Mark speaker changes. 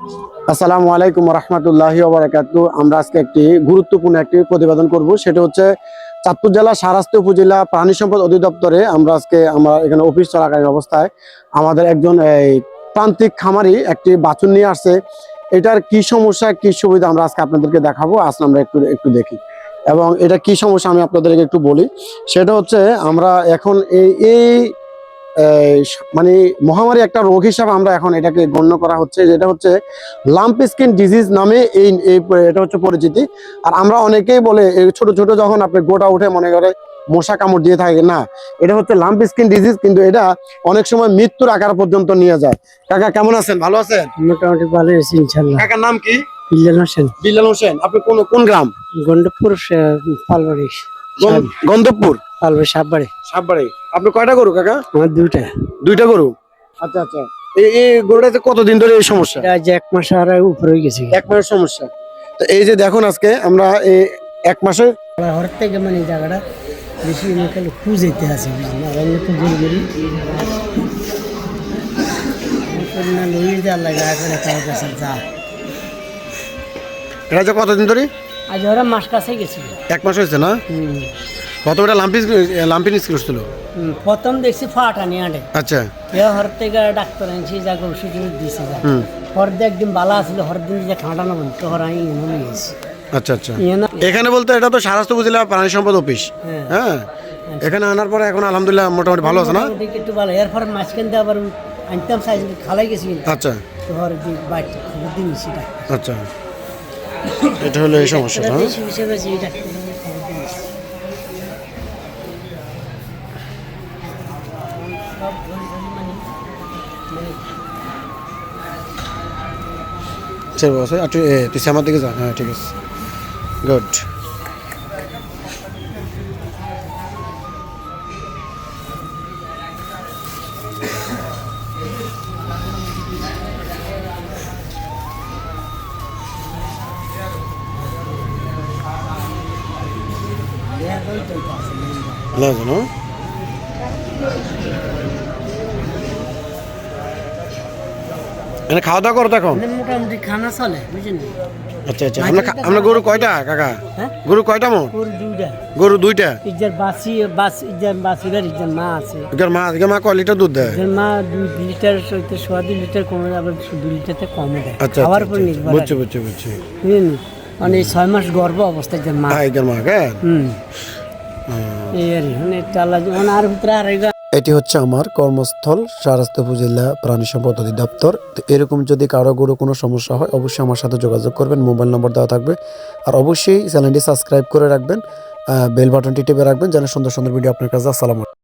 Speaker 1: আসসালামু আলাইকুম রহমতুল্লাহ ওবরাকাতু আমরা আজকে একটি গুরুত্বপূর্ণ একটি প্রতিবেদন করব। সেটা হচ্ছে চাঁদপুর জেলা সারাস্তি উপজেলা প্রাণী সম্পদ অধিদপ্তরে আমরা আজকে আমরা এখানে অফিস চলাকালীন অবস্থায় আমাদের একজন এই প্রান্তিক খামারি একটি বাছুর নিয়ে আসছে। এটার কি সমস্যা, কি সুবিধা আমরা আজকে আপনাদেরকে দেখাবো। আসলে আমরা একটু একটু দেখি। এবং এটা কি সমস্যা আমি আপনাদেরকে একটু বলি। সেটা হচ্ছে আমরা এখন এই এই মানে মহামারী একটা রোগ হিসাবে আমরা এখন এটাকে গণ্য করা হচ্ছে যেটা হচ্ছে লাম্প স্কিন ডিজিজ নামে এই এটা হচ্ছে পরিচিতি। আর আমরা অনেকেই বলে ছোট ছোট যখন আপনি গোটা উঠে মনে করে মশা কামড় দিয়ে থাকে না এটা হচ্ছে লাম্প স্কিন ডিজিজ কিন্তু এটা অনেক সময় মৃত্যুর আকার পর্যন্ত নিয়ে যায়। কাকা কেমন আছেন? ভালো আছেন?
Speaker 2: মোটামুটি ভালো আছি
Speaker 1: কাকার নাম কি?
Speaker 2: বিল্লাল হোসেন।
Speaker 1: বিল্লাল হোসেন আপনি কোন কোন গ্রাম?
Speaker 2: গন্ডপুর পালবাড়ি
Speaker 1: গন-
Speaker 2: পালবাড়ি সাববাড়ি।
Speaker 1: সাববাড়ি আপনি কয়টা গরু কাকা?
Speaker 2: আমার দুইটা।
Speaker 1: দুইটা গরু? আচ্ছা আচ্ছা। এই এই গরুটাতে কতদিন ধরে এই সমস্যা?
Speaker 2: আজ এক মাস আর উপরে হয়ে গেছে।
Speaker 1: এক মাসের সমস্যা। তো এই যে দেখুন আজকে আমরা এই এক মাসে
Speaker 2: হর থেকে মানে এই জায়গাটা বেশি খালি খুঁজেতে আছে অন্য তো গড়ি গড়ি না লইয়ে দেওয়ার লাগে আগে তার কাছে যা।
Speaker 1: এটা কতদিন ধরে?
Speaker 2: আজ ওরা মাস কাছে গেছিল
Speaker 1: এক মাস হয়েছে না?
Speaker 2: হুম।
Speaker 1: কতটা লাম্পি লাম্পিন স্কিল ছিল?
Speaker 2: প্রথম দেখছি ফাটা নিয়ে আনে
Speaker 1: আচ্ছা।
Speaker 2: এ হর থেকে ডাক্তার আনছি যাকে ওষুধ দিছে যা। হরদে একদিন বালা আছিল হরদিন যে খাটানো বন্ধ হর আমি গেছি।
Speaker 1: আচ্ছা আচ্ছা। এখানে বলতে এটা তো সারাস্ত উপজেলা প্রাণী সম্পদ অফিস।
Speaker 2: হ্যাঁ।
Speaker 1: হ্যাঁ? এখানে আনার পরে এখন আলহামদুলিল্লাহ মোটামুটি ভালো আছে না?
Speaker 2: একটু ভালো। এরপর মাঝখান দিয়ে আবার আনতাম সাইজ খালাই গেছি
Speaker 1: আচ্ছা।
Speaker 2: তো হর দিন বাইট দিন
Speaker 1: আচ্ছা। এটা হলো এই সমস্যাটা হ্যাঁ?
Speaker 2: হিসেবে
Speaker 1: ঠিক আছে আর তুই এ, তুই আমার দিকে যা হ্যাঁ ঠিক আছে গুড ভালো আছে না এনে খাওয়া দাওয়া করো তো এখন।
Speaker 2: মানে মোটামুটি খানা চলে বুঝলেন
Speaker 1: আচ্ছা আচ্ছা। আমরা আমরা গরু কয়টা কাকা?
Speaker 2: হ্যাঁ?
Speaker 1: গরু কয়টা মোট
Speaker 2: ওর দুইটা।
Speaker 1: গরু দুইটা?
Speaker 2: ইজার বাসি বাস ইজার বাসিবার ইজার মা আছে।
Speaker 1: এটার মা আজকে মা কয় লিটার দুধ দেয়?
Speaker 2: ইজার মা দুই লিটার হইতে সোয়া দুই লিটার কমে আবার দুই লিটারতে কমে দেয়
Speaker 1: আচ্ছা
Speaker 2: খাওয়ার
Speaker 1: আচ্ছা,
Speaker 2: উপর
Speaker 1: আচ্ছা।
Speaker 2: নির্ভর
Speaker 1: বুঝছি বুঝছি বুঝছি।
Speaker 2: বুঝলেন মানে এই ছয় মাস গর্ভ অবস্থায় যে মা।
Speaker 1: হ্যাঁ এটার মা কেন
Speaker 2: হুম। এই আর মানে টালা মানে আর ভিতরে আর
Speaker 1: এটি হচ্ছে আমার কর্মস্থল সারাস্ত উপজেলা প্রাণী সম্পদ অধিদপ্তর। তো এরকম যদি কারও গরু কোনো সমস্যা হয়, অবশ্যই আমার সাথে যোগাযোগ করবেন, মোবাইল নম্বর দেওয়া থাকবে। আর অবশ্যই চ্যানেলটি সাবস্ক্রাইব করে রাখবেন বেল বাটনটি টিপে রাখবেন, যেন সুন্দর সুন্দর ভিডিও আপনার কাছে আসসালাম